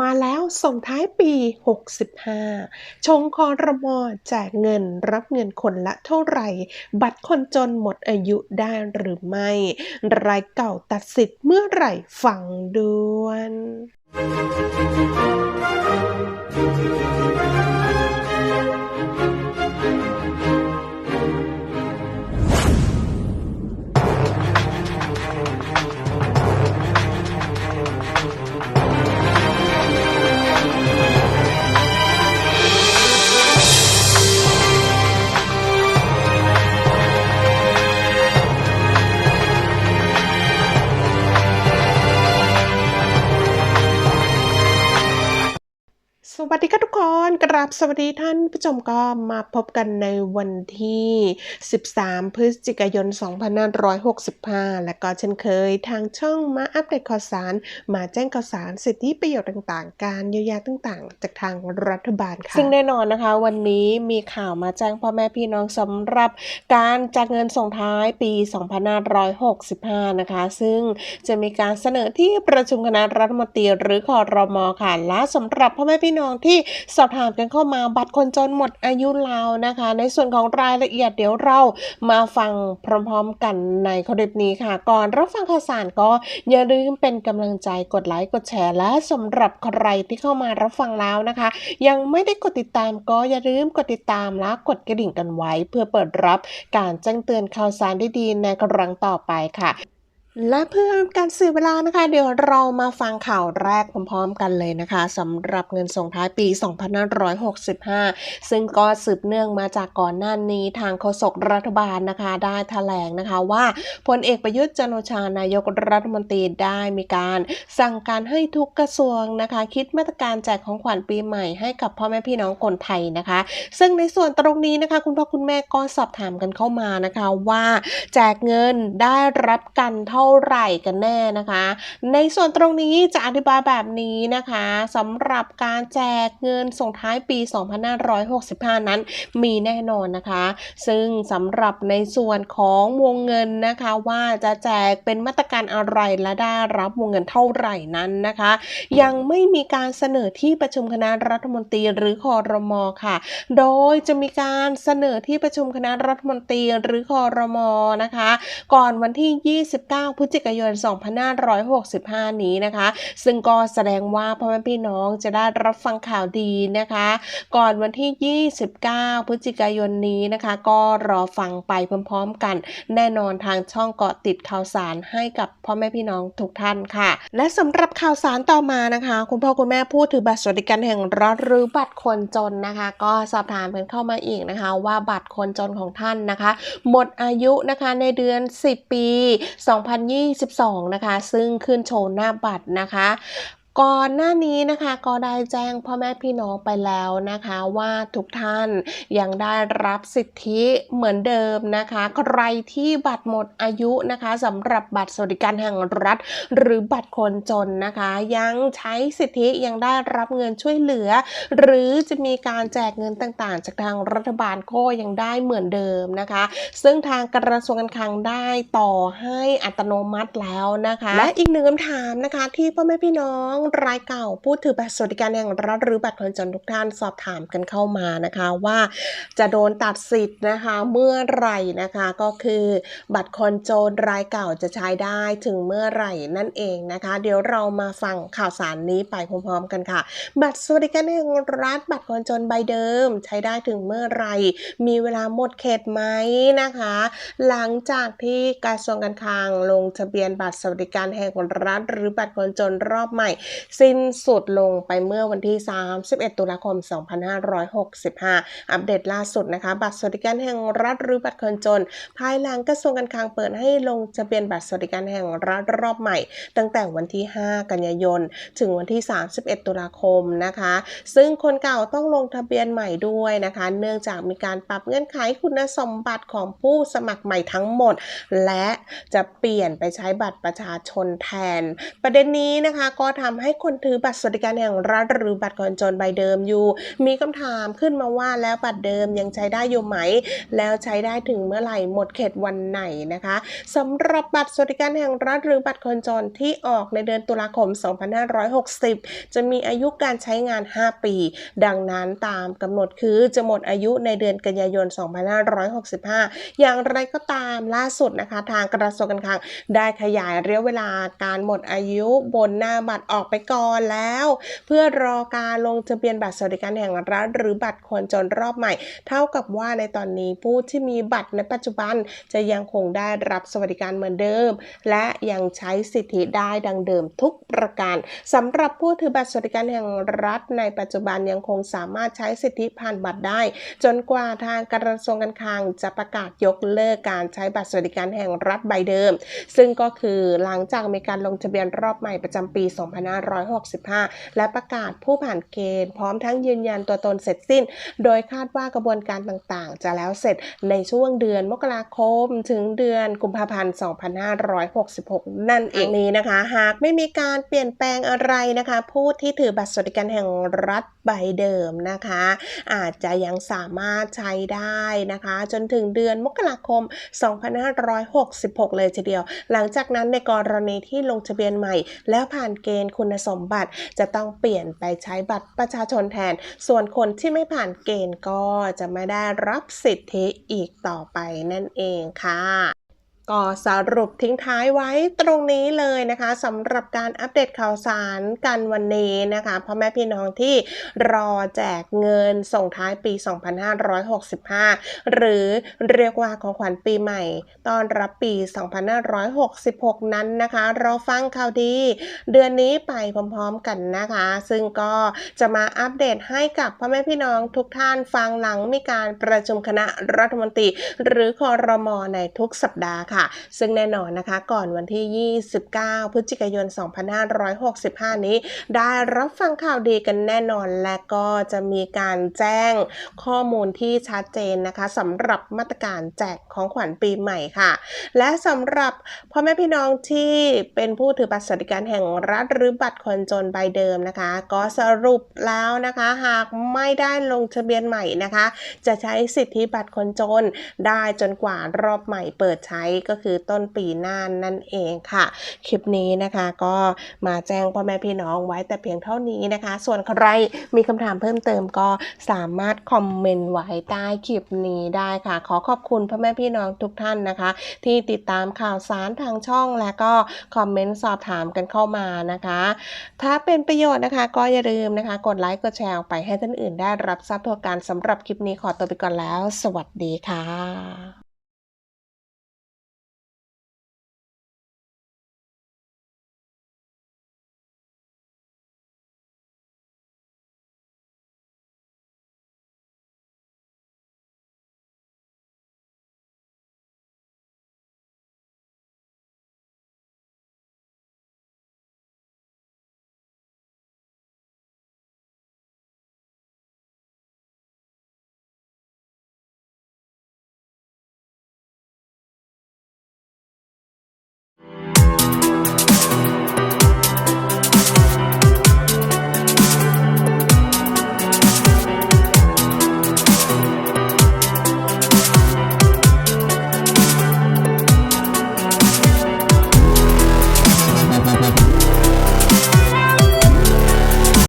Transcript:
มาแล้วส่งท้ายปี 65 ชงคอรมอแจกเงินรับเงินคนละเท่าไหร่ บัตรคนจนหมดอายุได้หรือไม่ รายเก่าตัดสิทธิ์เมื่อไหร่ฟังด่วน คราบสวัสดีท่านผู้ชมก็มาพบกันในวันที่ 13 พฤศจิกายน 2565 และก็เช่นเคยทางช่องมาอัปเดตข่าวสาร มาแจ้งข่าวสารสิทธิประโยชน์ต่างๆ การเยียวยาต่างๆ จากทางรัฐบาลค่ะ ซึ่งแน่นอนนะคะ วันนี้มีข่าวมาแจ้งพ่อแม่พี่น้องสำหรับการจัดเงินส่งท้ายปี 2565 นะคะ ซึ่งจะมีการเสนอที่ประชุมคณะรัฐมนตรีหรือคอรมอค่ะและสำหรับพ่อแม่พี่น้องที่สอบถามกันเข้ามาบัตรคนจนหมดอายุแล้วนะคะ ในส่วนของรายละเอียดเดี๋ยวเรามาฟังพร้อมๆกันในคลิปนี้ค่ะ ก่อนรับฟังข่าวสารก็อย่าลืมเป็นกำลังใจกดไลค์กดแชร์ และสำหรับใครที่เข้ามารับฟังแล้วนะคะ ยังไม่ได้กดติดตามก็อย่าลืมกดติดตามและกดกระดิ่งกันไว้ เพื่อเปิดรับการแจ้งเตือนข่าวสารดีๆในครั้งต่อไปค่ะ และเพื่อการเสียเวลานะคะ เดี๋ยวเรามาฟังข่าวแรกพร้อมๆกันเลยนะคะสำหรับเงินส่งท้ายปี 2565 ซึ่งก็สืบเนื่องมาจากก่อนหน้านี้ทางโฆษกรัฐบาลนะคะ ได้แถลงนะคะว่าพลเอกประยุทธ์จันโอชานายกรัฐมนตรีได้มีการสั่งการให้ทุกกระทรวงนะคะ คิดมาตรการแจกของขวัญปีใหม่ให้กับพ่อแม่พี่น้องคนไทยนะคะ ซึ่งในส่วนตรงนี้นะคะ คุณพ่อคุณแม่ก็สอบถามกันเข้ามานะคะว่าแจกเงินได้รับกันเท่าาไหร่กันแน่นะคะ ในส่วนตรงนี้จะอธิบายแบบนี้นะคะสำหรับการแจกเงินส่งท้ายปี 2565 นั้นมีแน่นอนนะคะ ซึ่งสำหรับในส่วนของวงเงินนะคะว่าจะแจกเป็นมาตรการอะไรและได้รับวงเงินเท่าไหร่นั้นนะคะ ยังไม่มีการเสนอที่ประชุมคณะรัฐมนตรีหรือคอรมอค่ะ โดยจะมีการเสนอที่ประชุมคณะรัฐมนตรีหรือคอรมอนะคะ ก่อนวันที่ 29พฤศจิกายน 2565 นี้นะคะ ซึ่งก็แสดงว่าพ่อแม่พี่น้องจะได้รับฟังข่าวดีนะคะ ก่อนวันที่ 29 พฤศจิกายนนี้นะคะ ก็รอฟังไปพร้อมๆกัน แน่นอนทางช่องเกาะติดข่าวสารให้กับพ่อแม่พี่น้องทุกท่านค่ะ และสำหรับข่าวสารต่อมานะคะ คุณพ่อคุณแม่พูดถึงบัตรสวัสดิการแห่งรัฐหรือบัตรคนจนนะคะ ก็สอบถามกันเข้ามาอีกนะคะ ว่าบัตรคนจนของท่านนะคะ หมดอายุนะคะในเดือน 10 ปี2022 นะคะ ซึ่งขึ้นโชว์หน้าบัตรนะคะ ก่อนหน้านี้นะคะก็ได้แจ้งพ่อแม่พี่น้องไปแล้วนะคะว่าทุกท่านยังได้รับสิทธิเหมือนเดิมนะคะ ใครที่บัตรหมดอายุนะคะสำหรับบัตรสวัสดิการแห่งรัฐ หรือบัตรคนจนนะคะ ยังใช้สิทธิยังได้รับเงินช่วยเหลือ หรือจะมีการแจกเงินต่างๆ จากทางรัฐบาลก็ยังได้เหมือนเดิมนะคะ ซึ่งทางกระทรวงการคลังได้ต่อให้อัตโนมัติแล้วนะคะ และอีกหนึ่งคำถามนะคะที่พ่อแม่พี่น้องรายเก่าพูดถึงบัตรสวัสดิการแห่งรัฐหรือบัตรคนจนทุกท่านสอบถามกันเข้ามานะคะว่าจะโดนตัดสิทธิ์นะคะเมื่อไหร่นะคะก็คือบัตรคนจนรายเก่าจะใช้ได้ถึงเมื่อไหร่นั่นเองนะคะ เดี๋ยวเรามาฟังข่าวสารนี้ไปพร้อมๆกันค่ะ บัตรสวัสดิการแห่งรัฐบัตรคนจนใบเดิม ใช้ได้ถึงเมื่อไหร่ มีเวลาหมดเขตไหมนะคะ หลังจากที่กระทรวงการคลังลงทะเบียนบัตรสวัสดิการแห่งรัฐ หรือบัตรคนจนรอบใหม่สิ้นสุดลงไปเมื่อวันที่ 31 ตุลาคม 2565 อัปเดตล่าสุดนะคะ บัตรสวัสดิการแห่งรัฐหรือบัตรคนจน ภายหลังกระทรวงการคลังเปิดให้ลงทะเบียนบัตรสวัสดิการแห่งรัฐรอบใหม่ ตั้งแต่วันที่ 5 กันยายน ถึงวันที่ 31 ตุลาคมนะคะ ซึ่งคนเก่าต้องลงทะเบียนใหม่ด้วยนะคะ เนื่องจากมีการปรับเงื่อนไขคุณสมบัติของผู้สมัครใหม่ทั้งหมด และจะเปลี่ยนไปใช้บัตรประชาชนแทน ประเด็นนี้นะคะก็ทำใให้คนถือบัตรสวัสดิการแห่งรัฐหรือบัตรคนจนใบเดิมอยู่ มีคำถามขึ้นมาว่าแล้วบัตรเดิมยังใช้ได้อยู่ไหม แล้วใช้ได้ถึงเมื่อไหร่หมดเขตวันไหนนะคะสำหรับบัตรสวัสดิการแห่งรัฐหรือบัตรคนจนที่ออกในเดือนตุลาคม 2560 จะมีอายุการใช้งาน 5 ปี ดังนั้นตามกำหนดคือจะหมดอายุในเดือนกันยายน 2565 อย่างไรก็ตามล่าสุดนะคะ ทางกระทรวงการคลังได้ขยายระยะเวลาการหมดอายุบนหน้าบัตรออกไปก่อนแล้ว เพื่อรอการลงทะเบียนบัตรสวัสดิการแห่งรัฐหรือบัตรคนจนรอบใหม่ เท่ากับว่าในตอนนี้ผู้ที่มีบัตรในปัจจุบันจะยังคงได้รับสวัสดิการเหมือนเดิม และยังใช้สิทธิได้ดังเดิมทุกประการสำหรับผู้ถือบัตรสวัสดิการแห่งรัฐ ในปัจจุบันยังคงสามารถใช้สิทธิผ่านบัตรได้ จนกว่าทางกระทรวงการคลังจะประกาศยกเลิกการใช้บัตรสวัสดิการแห่งรัฐใบเดิม ซึ่งก็คือหลังจากมีการลงทะเบียนรอบใหม่ประจำปี 2 5 2565 และประกาศผู้ผ่านเกณฑ์พร้อมทั้งยืนยันตัวตนเสร็จสิ้น โดยคาดว่ากระบวนการต่างๆ จะแล้วเสร็จในช่วงเดือนมกราคม ถึงเดือนกุมภาพันธ์ 2566 นั่นเองนี้นะคะ หากไม่มีการเปลี่ยนแปลงอะไรนะคะ ผู้ที่ถือบัตรสวัสดิการแห่งรัฐใบเดิมนะคะ อาจจะยังสามารถใช้ได้นะคะ จนถึงเดือนมกราคม 2566 เลยทีเดียว หลังจากนั้นในกรณีที่ลงทะเบียนใหม่ แล้วผ่านเกณฑ์คุณสมบัติจะต้องเปลี่ยนไปใช้บัตรประชาชนแทน ส่วนคนที่ไม่ผ่านเกณฑ์ก็จะไม่ได้รับสิทธิอีกต่อไปนั่นเองค่ะ ก็สรุปทิ้งท้ายไว้ตรงนี้เลยนะคะสำหรับการอัปเดตข่าวสารกันวันนี้นะคะพ่อแม่พี่น้องที่รอแจกเงินส่งท้ายปี 2565 หรือเรียกว่าของขวัญปีใหม่ตอนรับปี 2566 นั้นนะคะรอฟังข่าวดี เดือนนี้ไปพร้อมๆกันนะคะ ซึ่งก็จะมาอัปเดตให้กับพ่อแม่พี่น้องทุกท่านฟังหลังมีการประชุมคณะรัฐมนตรี หรือคอรมอในทุกสัปดาห์ค่ะซึ่งแน่นอนนะคะก่อนวันที่ 29 พฤศจิกายน 2565 นี้ ได้รับฟังข่าวดีกันแน่นอนและก็จะมีการแจ้งข้อมูลที่ชัดเจนนะคะสำหรับมาตรการแจกของขวัญปีใหม่ค่ะ และสำหรับพ่อแม่พี่น้องที่เป็นผู้ถือบัตรสวัสดิการแห่งรัฐหรือบัตรคนจนใบเดิมนะคะ ก็สรุปแล้วนะคะ หากไม่ได้ลงทะเบียนใหม่นะคะ จะใช้สิทธิบัตรคนจนได้จนกว่ารอบใหม่เปิดใช้ก็คือต้นปีหน้านั่นเองค่ะ คลิปนี้นะคะก็มาแจ้งพ่อแม่พี่น้องไว้แต่เพียงเท่านี้นะคะ ส่วนใครมีคำถามเพิ่มเติมก็สามารถคอมเมนต์ไว้ใต้คลิปนี้ได้ค่ะ ขอขอบคุณพ่อแม่พี่น้องทุกท่านนะคะ ที่ติดตามข่าวสารทางช่องและก็คอมเมนต์สอบถามกันเข้ามานะคะ ถ้าเป็นประโยชน์นะคะก็อย่าลืมนะคะ กดไลค์กดแชร์ออกไปให้ท่านอื่นได้รับทราบทั่วกันสำหรับคลิปนี้ขอตัวไปก่อนแล้ว สวัสดีค่ะ